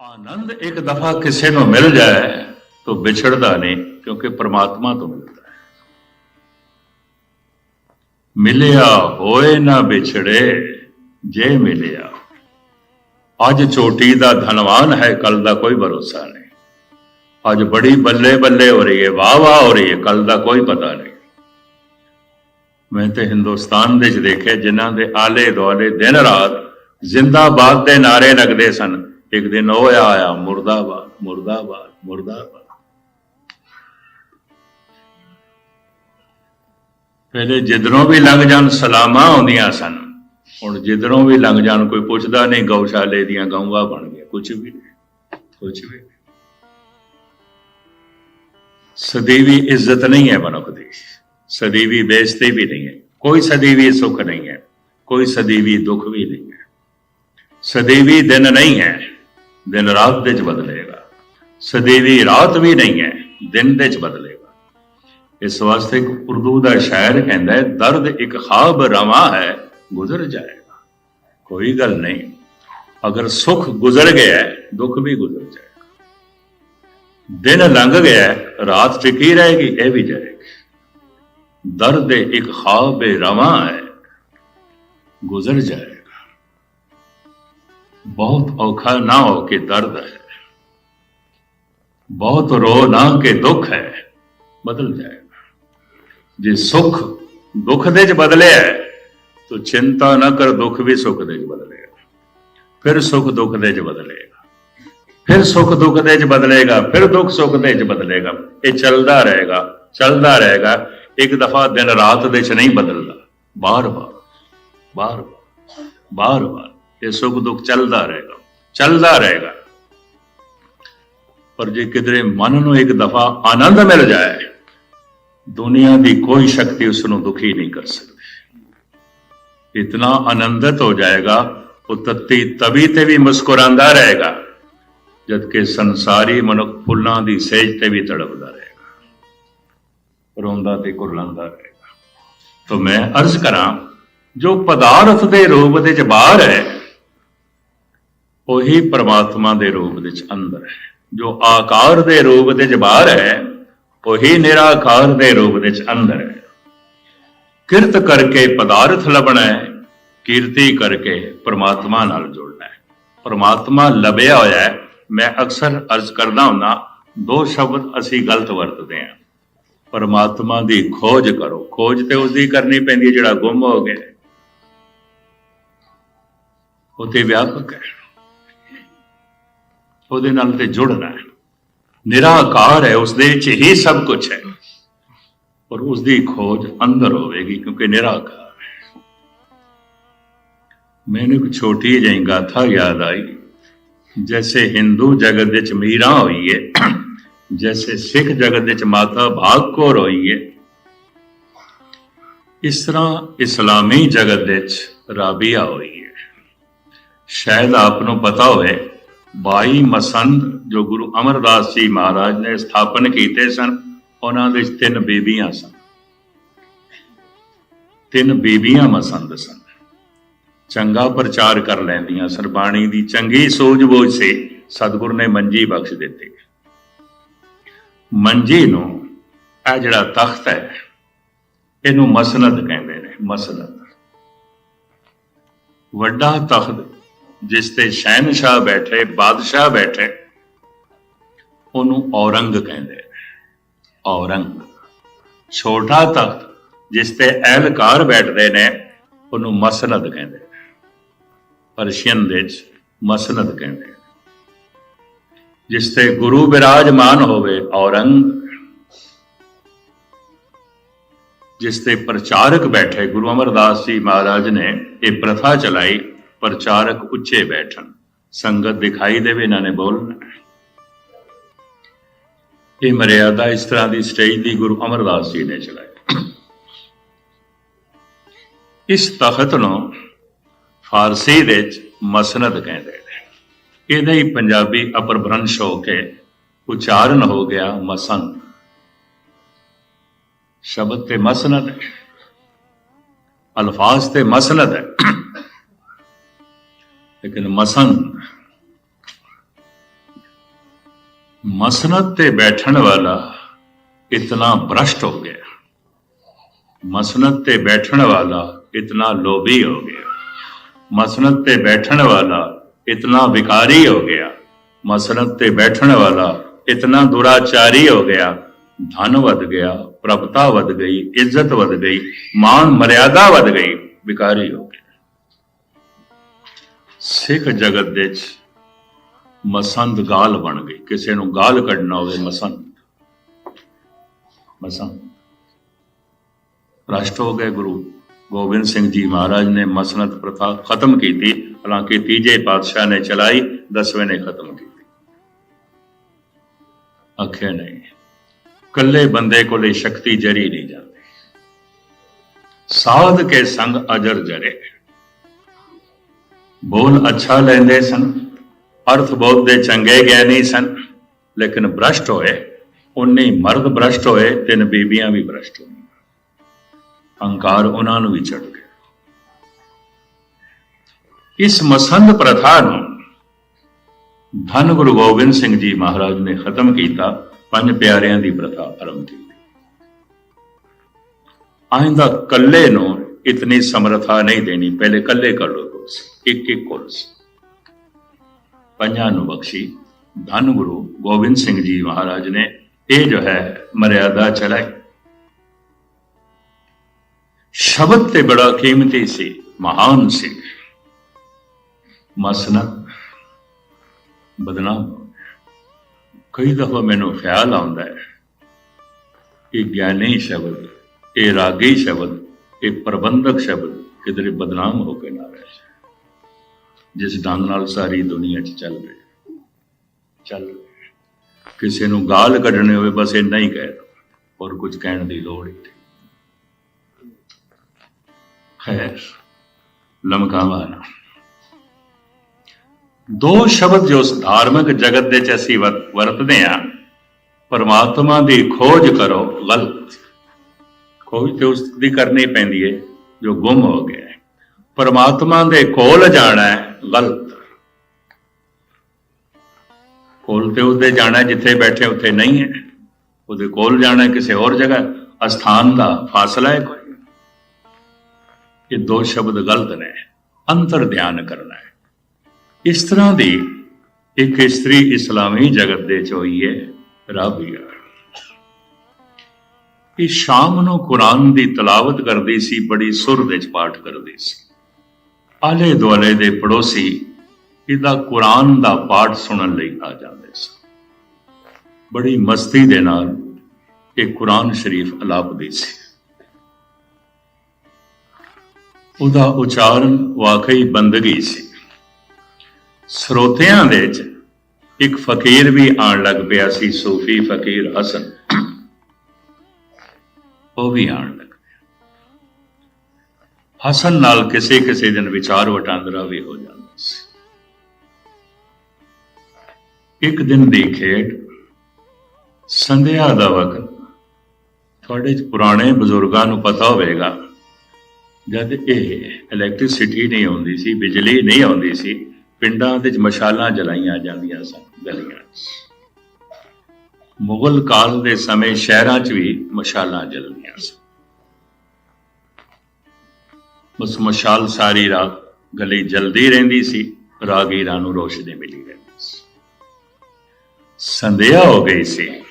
ਆਨੰਦ ਇੱਕ ਦਫਾ ਕਿਸੇ ਨੂੰ ਮਿਲ ਜਾਏ ਤਾਂ ਵਿਛੜਦਾ ਨਹੀਂ, ਕਿਉਂਕਿ ਪ੍ਰਮਾਤਮਾ ਤੋਂ ਮਿਲਦਾ ਹੈ। ਮਿਲਿਆ ਹੋਏ ਨਾ ਵਿਛੜੇ, ਜੇ ਮਿਲਿਆ। ਅੱਜ ਚੋਟੀ ਦਾ ਧਨਵਾਨ ਹੈ, ਕੱਲ ਦਾ ਕੋਈ ਭਰੋਸਾ ਨਹੀਂ। ਅੱਜ ਬੜੀ ਬੱਲੇ ਬੱਲੇ ਹੋ ਰਹੀ ਹੈ, ਵਾਹ ਵਾਹ ਹੋ ਰਹੀ ਹੈ, ਕੱਲ ਦਾ ਕੋਈ ਪਤਾ ਨਹੀਂ। ਮੈਂ ਤੇ ਹਿੰਦੁਸਤਾਨ ਦੇ ਚ ਦੇਖਿਆ, ਜਿਨ੍ਹਾਂ ਦੇ ਆਲੇ ਦੁਆਲੇ ਦਿਨ ਰਾਤ ਜ਼ਿੰਦਾਬਾਦ ਦੇ ਨਾਰੇ ਲੱਗਦੇ ਸਨ। ਇੱਕ ਦਿਨ ਉਹ ਆਇਆ, ਮੁਰਦਾਬਾਦ ਮੁਰਦਾਬਾਦ ਮੁਰਦਾਬਾਦ। ਪਹਿਲੇ ਜਿੱਧਰੋਂ ਵੀ ਲੰਘ ਜਾਣ, ਸਲਾਮਾਂ ਆਉਂਦੀਆਂ ਸਨ। ਹੁਣ ਜਿੱਧਰੋਂ ਵੀ ਲੰਘ ਜਾਣ, ਕੋਈ ਪੁੱਛਦਾ ਨਹੀਂ, ਗਊਸ਼ਾਲੇ ਦੀਆਂ ਗਊਆਂ ਬਣ ਗਈਆਂ। ਕੁਝ ਵੀ ਨਹੀਂ ਕੁਝ ਵੀ ਨਹੀਂ। ਸਦੀਵੀ ਇੱਜ਼ਤ ਨਹੀਂ ਹੈ ਮਨੁੱਖ ਦੀ। ਸਦੀਵੀ ਬੇਇੱਜ਼ਤੀ ਵੀ ਨਹੀਂ ਹੈ। ਕੋਈ ਸਦੀਵੀ ਸੁੱਖ ਨਹੀਂ ਹੈ। ਕੋਈ ਸਦੀਵੀ ਦੁੱਖ ਵੀ ਨਹੀਂ ਹੈ। ਸਦੀਵੀ ਦਿਨ ਨਹੀਂ ਹੈ। ਦਿਨ ਰਾਤ ਦੇ ਚ ਬਦਲੇਗਾ। ਸਦੀਵੀ ਰਾਤ ਵੀ ਨਹੀਂ ਹੈ, ਦਿਨ ਦੇ ਚ ਬਦਲੇਗਾ। ਇਸ ਵਾਸਤੇ ਇੱਕ ਉਰਦੂ ਦਾ ਸ਼ਾਇਰ ਕਹਿੰਦਾ ਹੈ, ਦਰਦ ਇੱਕ ਖਾਬ ਰਵਾ ਹੈ, ਗੁਜ਼ਰ ਜਾਏਗਾ। ਕੋਈ ਗੱਲ ਨਹੀਂ, ਅਗਰ ਸੁਖ ਗੁਜ਼ਰ ਗਿਆ ਦੁੱਖ ਵੀ ਗੁਜ਼ਰ ਜਾਏਗਾ। ਦਿਨ ਲੰਘ ਗਿਆ ਰਾਤ ਟਿਕੀ ਰਹੇਗੀ, ਇਹ ਵੀ ਜਾਏਗੀ। ਦਰਦ ਇੱਕ ਖਾਬ ਰਵਾ ਹੈ, ਗੁਜ਼ਰ ਜਾਏਗਾ। ਬਹੁਤ ਔਖਾ ਨਾ ਹੋ ਕੇ ਦਰਦ ਹੈ। ਬਹੁਤ ਰੋ ਨਾ ਕੇ ਦੁੱਖ ਹੈ ਬਦਲ ਜਾਏਗਾ। ਜੇ ਸੁਖ ਦੁੱਖ ਦੇ ਚ ਬਦਲਿਆ ਹੈ, ਤੋ ਚਿੰਤਾ ਨਾ ਕਰ ਦੁੱਖ ਵੀ ਸੁਖ ਦੇ ਚ ਬਦਲੇਗਾ ਫਿਰ ਸੁਖ ਦੁੱਖ ਦੇ ਚ ਬਦਲੇਗਾ ਫਿਰ ਸੁਖ ਦੁੱਖ ਦੇ ਚ ਬਦਲੇਗਾ ਫਿਰ ਦੁੱਖ ਸੁਖ ਦੇ ਚ ਬਦਲੇਗਾ। ਇਹ ਚੱਲਦਾ ਰਹੇਗਾ ਚੱਲਦਾ ਰਹੇਗਾ। ਇੱਕ ਦਫਾ ਦਿਨ ਰਾਤ ਦੇ ਚ ਨਹੀਂ ਬਦਲਦਾ। ਬਾਰ-ਬਾਰ ਬਾਰ-ਬਾਰ ਬਾਰ-ਬਾਰ। ਇਹ ਸੁਖ ਦੁੱਖ ਚੱਲਦਾ ਰਹੇਗਾ ਚੱਲਦਾ ਰਹੇਗਾ। ਪਰ ਜੇ ਕਿਧਰੇ ਮਨ ਨੂੰ ਇੱਕ ਦਫਾ ਆਨੰਦ ਮਿਲ ਜਾਏ, ਦੁਨੀਆ ਦੀ ਕੋਈ ਸ਼ਕਤੀ ਉਸ ਨੂੰ ਦੁਖੀ ਨਹੀਂ ਕਰ ਸਕਦੀ। ਇਤਨਾ ਆਨੰਦਿਤ ਹੋ ਜਾਏਗਾ, ਉਹ ਤੱਤੀ ਤਵੀ ਤੇ ਵੀ ਮੁਸਕਰਾਉਂਦਾ ਰਹੇਗਾ, ਜਦਕਿ ਸੰਸਾਰੀ ਮਨੁੱਖ ਫੁੱਲਾਂ ਦੀ ਸੇਜ ਤੇ ਵੀ ਤੜਪਦਾ ਰਹੇਗਾ, ਰੋਂਦਾ ਤੇ ਕੁਰਲਾਉਂਦਾ ਰਹੇਗਾ। ਤਾਂ ਮੈਂ ਅਰਜ਼ ਕਰਾਂ, ਜੋ ਪਦਾਰਥ ਦੇ ਰੂਪ ਦੇ ਚ ਬਾਹਰ ਹੈ ਉਹੀ ਪ੍ਰਮਾਤਮਾ ਦੇ ਰੂਪ ਵਿੱਚ ਅੰਦਰ ਹੈ। ਜੋ ਆਕਾਰ ਦੇ ਰੂਪ ਵਿੱਚ ਬਾਹਰ ਹੈ, ਉਹੀ ਨਿਰਾਕਾਰ ਦੇ ਰੂਪ ਵਿੱਚ ਅੰਦਰ ਹੈ। ਕਿਰਤ ਕਰਕੇ ਪਦਾਰਥ ਲੱਭਣਾ ਹੈ, ਕੀਰਤੀ ਕਰਕੇ ਪ੍ਰਮਾਤਮਾ ਨਾਲ ਜੁੜਨਾ ਹੈ। ਪ੍ਰਮਾਤਮਾ ਲੱਭਿਆ ਹੋਇਆ ਹੈ, ਮੈਂ ਅਕਸਰ ਅਰਜ਼ ਕਰਦਾ ਹੁੰਦਾ, ਦੋ ਸ਼ਬਦ ਅਸੀਂ ਗਲਤ ਵਰਤਦੇ ਹਾਂ। ਪਰਮਾਤਮਾ ਦੀ ਖੋਜ ਕਰੋ। ਖੋਜ ਤੇ ਉਸ ਦੀ ਕਰਨੀ ਪੈਂਦੀ ਹੈ, ਜਿਹੜਾ ਗੁੰਮ ਹੋ ਗਿਆ। ਉਹ ਤੇ ਵਿਆਪਕ ਹੈ। ਉਹਦੇ ਨਾਲ ਤੇ ਜੁੜਨਾ ਹੈ ਨਿਰਾਕਾਰ ਹੈ ਉਸ ਦੇ ਵਿੱਚ ਹੀ ਸਭ ਕੁਝ ਹੈ। ਪਰ ਉਸ ਦੀ ਖੋਜ ਅੰਦਰ ਹੋਵੇਗੀ, ਕਿਉਂਕਿ ਨਿਰਾਕਾਰ ਹੈ। ਮੈਨੂੰ ਇੱਕ ਛੋਟੀ ਜਿਹੀ ਗਾਥਾ ਯਾਦ ਆਈ। ਜੈਸੇ ਹਿੰਦੂ ਜਗਤ ਵਿੱਚ ਮੀਰਾ ਹੋਈ ਹੈ ਜੈਸੇ ਸਿੱਖ ਜਗਤ ਵਿੱਚ ਮਾਤਾ ਭਾਗ ਕੌਰ ਹੋਈ ਹੈ ਇਸ ਤਰ੍ਹਾਂ ਇਸਲਾਮੀ ਜਗਤ ਵਿੱਚ ਰਾਬੀਆ ਹੋਈ ਹੈ ਸ਼ਾਇਦ ਆਪ ਨੂੰ ਪਤਾ ਹੋਵੇ 22 ਮਸੰਦ, ਜੋ ਗੁਰੂ ਅਮਰਦਾਸ ਜੀ ਮਹਾਰਾਜ ਨੇ ਸਥਾਪਨ ਕੀਤੇ ਸਨ, ਉਹਨਾਂ ਦੇ ਤਿੰਨ ਬੀਬੀਆਂ ਸਨ। ਤਿੰਨ ਬੀਬੀਆਂ ਮਸੰਦ ਸਨ। ਚੰਗਾ ਪ੍ਰਚਾਰ ਕਰ ਲੈਂਦੀਆਂ ਸਰਬਾਣੀ ਦੀ ਚੰਗੀ ਸੂਝ-ਬੂਝ ਸੇ ਸਤਿਗੁਰ ਨੇ ਮੰਜੀ ਬਖਸ਼ ਦਿੱਤੀ। ਮੰਜੀ ਨੂੰ ਇਹ ਜਿਹੜਾ ਤਖਤ ਹੈ, ਇਹਨੂੰ ਮਸਨਦ ਕਹਿੰਦੇ ਨੇ, ਮਸਨਦ। ਵੱਡਾ ਤਖਤ ਜਿਸ ਤੇ ਸ਼ਹਿਨशाह ਬੈਠੇ, ਬਾਦਸ਼ਾਹ ਬੈਠੇ, ਉਹਨੂੰ ਔਰੰਗ ਕਹਿੰਦੇ ਔਰੰਗ। ਛੋਟਾ ਤਖਤ ਜਿਸ ਤੇ ਅਹਿਲਕਾਰ ਬੈਠਦੇ ਨੇ, ਉਹਨੂੰ ਮਸਨਦ ਕਹਿੰਦੇ ਨੇ। ਪਰਸ਼ੀਅਨ ਦੇ ਵਿੱਚ ਮਸਨਦ ਕਹਿੰਦੇ ਜਿਸ ਤੇ ਗੁਰੂ ਬਿਰਾਜਮਾਨ ਹੋਵੇ ਔਰੰਗ, ਜਿਸ ਤੇ ਪ੍ਰਚਾਰਕ ਬੈਠੇ ਗੁਰੂ ਅਮਰਦਾਸ ਜੀ ਮਹਾਰਾਜ ਨੇ ਇਹ ਪ੍ਰਥਾ ਚਲਾਈ ਪ੍ਰਚਾਰਕ ਉੱਚੇ ਬੈਠਣ। ਸੰਗਤ ਦਿਖਾਈ ਦੇਵੇ ਇਹਨਾਂ ਨੇ ਬੋਲਣਾ ਇਹ ਮਰਿਆਦਾ ਇਸ ਤਰ੍ਹਾਂ ਦੀ ਸਟੇਜ ਦੀ ਗੁਰੂ ਅਮਰਦਾਸ ਜੀ ਨੇ ਚਲਾਈ। ਇਸ ਤਖਤ ਨੂੰ ਫਾਰਸੀ ਦੇ ਵਿੱਚ ਮਸਨਦ ਕਹਿੰਦੇ ਨੇ। ਇਹਦਾ ਹੀ ਪੰਜਾਬੀ ਅਪਰਭ੍ਰੰਸ਼ ਹੋ ਕੇ ਉਚਾਰਨ ਹੋ ਗਿਆ ਮਸਨ ਸ਼ਬਦ ਤੇ ਮਸਨਦ ਹੈ। ਅਲਫਾਜ਼ ਤੇ ਮਸਨਦ ਹੈ। ਲੇਕਿਨ ਮਸਨ, ਮਸਨਤ ਤੇ ਬੈਠਣ ਵਾਲਾ ਇਤਨਾ ਭ੍ਰਸ਼ਟ ਹੋ ਗਿਆ। ਮਸਨਤ ਤੇ ਬੈਠਣ ਵਾਲਾ ਇਤਨਾ ਲੋਭੀ ਹੋ ਗਿਆ। ਮਸਨਤ ਤੇ ਬੈਠਣ ਵਾਲਾ ਇਤਨਾ ਵਿਕਾਰੀ ਹੋ ਗਿਆ। ਮਸਨਤ ਤੇ ਬੈਠਣ ਵਾਲਾ ਇਤਨਾ ਦੁਰਾਚਾਰੀ ਹੋ ਗਿਆ। ਧਨ ਵਧ ਗਿਆ, ਪ੍ਰਭਤਾ ਵਧ ਗਈ, ਇੱਜ਼ਤ ਵਧ ਗਈ ਮਾਨ ਮਰਿਆਦਾ ਵਧ ਗਈ, ਵਿਕਾਰੀ ਹੋ ਗਿਆ। ਸਿੱਖ ਜਗਤ ਦੇ ਚ ਮਸੰਦ ਗਾਲ ਬਣ ਗਈ। ਕਿਸੇ ਨੂੰ ਗਾਲ ਕੱਢਣਾ ਹੋਵੇ ਮਸੰਦ। ਮਸੰਦ। ਭ੍ਰਸ਼ਟ ਹੋ ਗਏ ਗੁਰੂ ਗੋਬਿੰਦ ਸਿੰਘ ਜੀ ਮਹਾਰਾਜ ਨੇ ਮਸਨਤ ਪ੍ਰਥਾ ਖਤਮ ਕੀਤੀ। ਹਾਲਾਂਕਿ ਤੀਜੇ ਪਾਤਸ਼ਾਹ ਨੇ ਚਲਾਈ, ਦਸਵੇਂ ਨੇ ਖਤਮ ਕੀਤੀ। ਆਖਿਆ ਨਹੀਂ। ਕੱਲੇ ਬੰਦੇ ਕੋਲੇ ਸ਼ਕਤੀ ਜਰੀ ਨਹੀਂ ਜਾਂਦੀ। ਸਾਧ ਕੇ ਸੰਗ ਅਜਰ ਜਰੇ। ਬੋਲ ਅੱਛਾ ਲੈਂਦੇ ਸਨ, ਅਰਥ ਬਹੁਤ ਦੇ ਚੰਗੇ ਗਿਆਨੀ ਸਨ, ਲੇਕਿਨ ਭ੍ਰਸ਼ਟ ਹੋਏ ਉਨੇ ਮਰਦ ਭ੍ਰਸ਼ਟ ਹੋਏ, ਤਿੰਨ ਬੀਬੀਆਂ ਵੀ ਭ੍ਰਸ਼ਟ ਹੋਈਆਂ। ਹੰਕਾਰ ਉਹਨਾਂ ਨੂੰ ਵੀ ਚੜ ਗਿਆ। ਇਸ ਮਸੰਦ ਪ੍ਰਥਾ ਨੂੰ ਧੰਨ ਗੁਰੂ ਗੋਬਿੰਦ ਸਿੰਘ ਜੀ ਮਹਾਰਾਜ ਨੇ ਖਤਮ ਕੀਤਾ, ਪੰਜ ਪਿਆਰਿਆਂ ਦੀ ਪ੍ਰਥਾ ਆਰੰਭ ਕੀਤੀ। ਆਇੰਦਾ ਕੱਲੇ ਨੂੰ ਇਤਨੀ ਸਮਰਥਾ ਨਹੀਂ ਦੇਣੀ, ਪਹਿਲੇ ਕੱਲੇ ਕਰ ਲੋ ਕੋਰਸ ਇੱਕ ਇੱਕ ਕੋਰਸ ਪੰਜਾਂ ਨੂੰ ਬਖਸ਼ੀ। ਧੰਨ ਗੁਰੂ ਗੋਬਿੰਦ ਸਿੰਘ ਜੀ ਮਹਾਰਾਜ ਨੇ ਇਹ ਜੋ ਹੈ ਮਰਿਆਦਾ ਚੜਾਈ ਸ਼ਬਦ ਤੇ ਬੜਾ ਕੀਮਤੀ ਸੀ, ਮਹਾਨ ਸੀ। ਮਸਨਦ ਬਦਨਾਮ। ਹੋ ਕਈ ਦਫਾ ਮੈਨੂੰ ਖਿਆਲ ਆਉਂਦਾ ਹੈ ਇਹ ਗਿਆਨੀ ਸ਼ਬਦ, ਇਹ ਰਾਗੀ ਸ਼ਬਦ, ਇਹ ਪ੍ਰਬੰਧਕ ਸ਼ਬਦ ਕਿਧਰੇ ਬਦਨਾਮ ਹੋ ਕੇ ਨਾ ਰਹਿ ਜਿਸ ਢੰਗ ਨਾਲ ਸਾਰੀ ਦੁਨੀਆ 'ਚ ਚੱਲ ਰਿਹਾ ਚੱਲ। ਰਿਹਾ ਕਿਸੇ ਨੂੰ ਗਾਲ ਕੱਢਣੇ ਹੋਵੇ, ਬਸ ਇੰਨਾ ਹੀ ਕਹਿ ਦੋ। ਹੋਰ ਕੁਝ ਕਹਿਣ ਦੀ ਲੋੜ ਹੀ ਨਹੀਂ। ਖੈਰ, ਲਮਕਾਵਾ ਨਾ। ਦੋ ਸ਼ਬਦ ਜੋ ਉਸ ਧਾਰਮਿਕ ਜਗਤ ਦੇ ਚ ਅਸੀਂ ਵਰ- ਵਰਤਦੇ ਆ, ਪਰਮਾਤਮਾ ਦੀ ਖੋਜ ਕਰੋ, ਗਲਤ। ਖੋਜ ਤੇ ਉਸ ਦੀ ਕਰਨੀ ਪੈਂਦੀ ਹੈ ਜੋ ਗੁੰਮ ਹੋ ਗਿਆ ਹੈ ਪਰਮਾਤਮਾ ਦੇ ਕੋਲ ਜਾਣਾ ਹੈ ਗਲਤ। ਕੋਲ ਤੇ ਉਹਦੇ ਜਾਣਾ ਜਿੱਥੇ ਬੈਠੇ ਉੱਥੇ ਨਹੀਂ ਹੈ। ਉਹਦੇ ਕੋਲ ਜਾਣਾ ਕਿਸੇ ਹੋਰ ਜਗ੍ਹਾ ਅਸਥਾਨ ਦਾ ਫਾਸਲਾ ਹੈ ਕੋਈ। ਇਹ ਦੋ ਸ਼ਬਦ ਗਲਤ ਨੇ। ਅੰਤਰ ਧਿਆਨ ਕਰਨਾ ਹੈ। ਇਸ ਤਰ੍ਹਾਂ ਦੀ ਇੱਕ ਇਸਤਰੀ ਇਸਲਾਮੀ ਜਗਤ ਦੇ ਚ ਹੋਈ ਹੈ ਰਾਬੀਆ ਇਹ ਸ਼ਾਮ ਨੂੰ ਕੁਰਾਨ ਦੀ ਤਲਾਵਤ ਕਰਦੀ ਸੀ, ਬੜੀ ਸੁਰ ਵਿੱਚ ਪਾਠ ਕਰਦੀ ਸੀ। ਆਲੇ ਦੁਆਲੇ ਦੇ ਪੜੋਸੀ ਇਹਦਾ ਕੁਰਾਨ ਦਾ ਪਾਠ ਸੁਣਨ ਲਈ ਆ ਜਾਂਦੇ ਸਨ। ਬੜੀ ਮਸਤੀ ਦੇ ਨਾਲ ਇਹ ਕੁਰਾਨ ਸ਼ਰੀਫ ਅਲਾਪਦੀ ਸੀ। ਉਹਦਾ ਉਚਾਰਨ ਵਾਕਈ ਬੰਦਗੀ ਸੀ। ਸਰੋਤਿਆਂ ਦੇ ਵਿੱਚ ਇੱਕ ਫਕੀਰ ਵੀ ਆਣ ਲੱਗ ਪਿਆ ਸੀ, ਸੂਫੀ ਫਕੀਰ ਹਸਨ। ਉਹ ਵੀ ਆਣ ਲੱਗ। ਹਸਨ ਨਾਲ ਕਿਸੇ ਕਿਸੇ ਦਿਨ ਵਿਚਾਰ ਵਟਾਂਦਰਾ ਵੀ ਹੋ ਜਾਂਦਾ ਸੀ। ਇੱਕ ਦਿਨ ਦੀ ਖੇਡ, ਸੰਧਿਆ ਦਾ ਵਕਤ। ਤੁਹਾਡੇ ਪੁਰਾਣੇ ਬਜ਼ੁਰਗਾਂ ਨੂੰ ਪਤਾ ਹੋਵੇਗਾ, ਜਦ ਇਹ ਇਲੈਕਟ੍ਰਿਸਿਟੀ ਨਹੀਂ ਆਉਂਦੀ ਸੀ, ਬਿਜਲੀ ਨਹੀਂ ਆਉਂਦੀ ਸੀ, ਪਿੰਡਾਂ ਵਿੱਚ ਮਸ਼ਾਲਾਂ ਜਲਾਈਆਂ ਜਾਂਦੀਆਂ ਸਨ, ਗਲੀਆਂ ਮੁਗਲ ਕਾਲ ਦੇ ਸਮੇਂ ਸ਼ਹਿਰਾਂ 'ਚ ਵੀ ਮਸ਼ਾਲਾਂ ਜਲਦੀਆਂ ਸਨ। ਬਸ ਮਸ਼ਾਲ ਸਾਰੀ ਰਾਤ ਗਲੀ ਜਲਦੀ ਰਹਿੰਦੀ ਸੀ, ਰਾਗੀਰਾਂ ਨੂੰ ਰੋਸ਼ਨੀ ਮਿਲੀ ਰਹਿੰਦੀ ਸੀ। ਸੰਧਿਆ ਹੋ ਗਈ ਸੀ।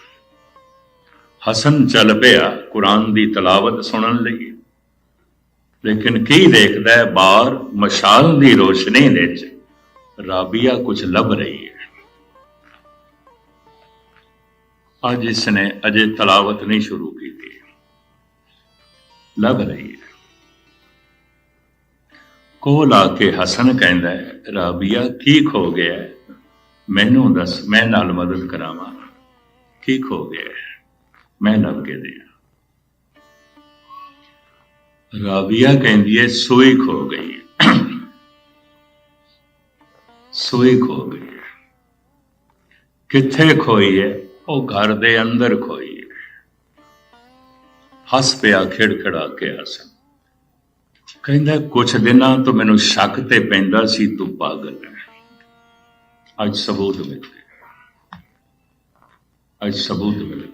ਹਸਨ ਚੱਲ ਪਿਆ ਕੁਰਾਨ ਦੀ ਤਲਾਵਤ ਸੁਣਨ ਲਈ। ਲੇਕਿਨ ਕੀ ਦੇਖਦਾ ਹੈ, ਬਾਹਰ ਮਸ਼ਾਲ ਦੀ ਰੋਸ਼ਨੀ ਵਿੱਚ ਰਾਬੀਆ ਕੁਝ ਲੱਭ ਰਹੀ ਹੈ। ਅੱਜ ਇਸਨੇ ਅਜੇ ਤਲਾਵਤ ਨਹੀਂ ਸ਼ੁਰੂ ਕੀਤੀ। ਲੱਭ ਰਹੀ ਹੈ। ਕੋਲ ਆ ਕੇ ਹਸਨ ਕਹਿੰਦਾ ਹੈ, ਰਾਬੀਆ, ਕੀ ਖੋ ਗਿਆ ਮੈਨੂੰ ਦੱਸ, ਮੈਂ ਨਾਲ ਮਦਦ ਕਰਾਵਾਂ। ਕੀ ਖੋ ਗਿਆ ਮੈਂ ਲੱਭ ਕੇ ਦਿਆਂ। ਰਾਬੀਆ ਕਹਿੰਦੀ ਹੈ, ਸੋਈ ਖੋ ਗਈ ਹੈ। ਸੋਈ ਖੋ ਗਈ ਹੈ। ਕਿੱਥੇ ਖੋਈ ਹੈ? ਉਹ ਘਰ ਦੇ ਅੰਦਰ ਖੋਈ ਹੈ। ਹੱਸ ਪਿਆ ਖਿੜਖੜਾ ਕੇ ਹਸਨ ਕਹਿੰਦਾ, ਕੁਛ ਦਿਨਾਂ ਤੋਂ ਮੈਨੂੰ ਸ਼ੱਕ ਤੇ ਪੈਂਦਾ ਸੀ, ਤੂੰ ਪਾਗਲ ਹੈ। ਅੱਜ ਸਬੂਤ ਮਿਲ ਗਿਆ ਅੱਜ ਸਬੂਤ ਮਿਲ ਗਏ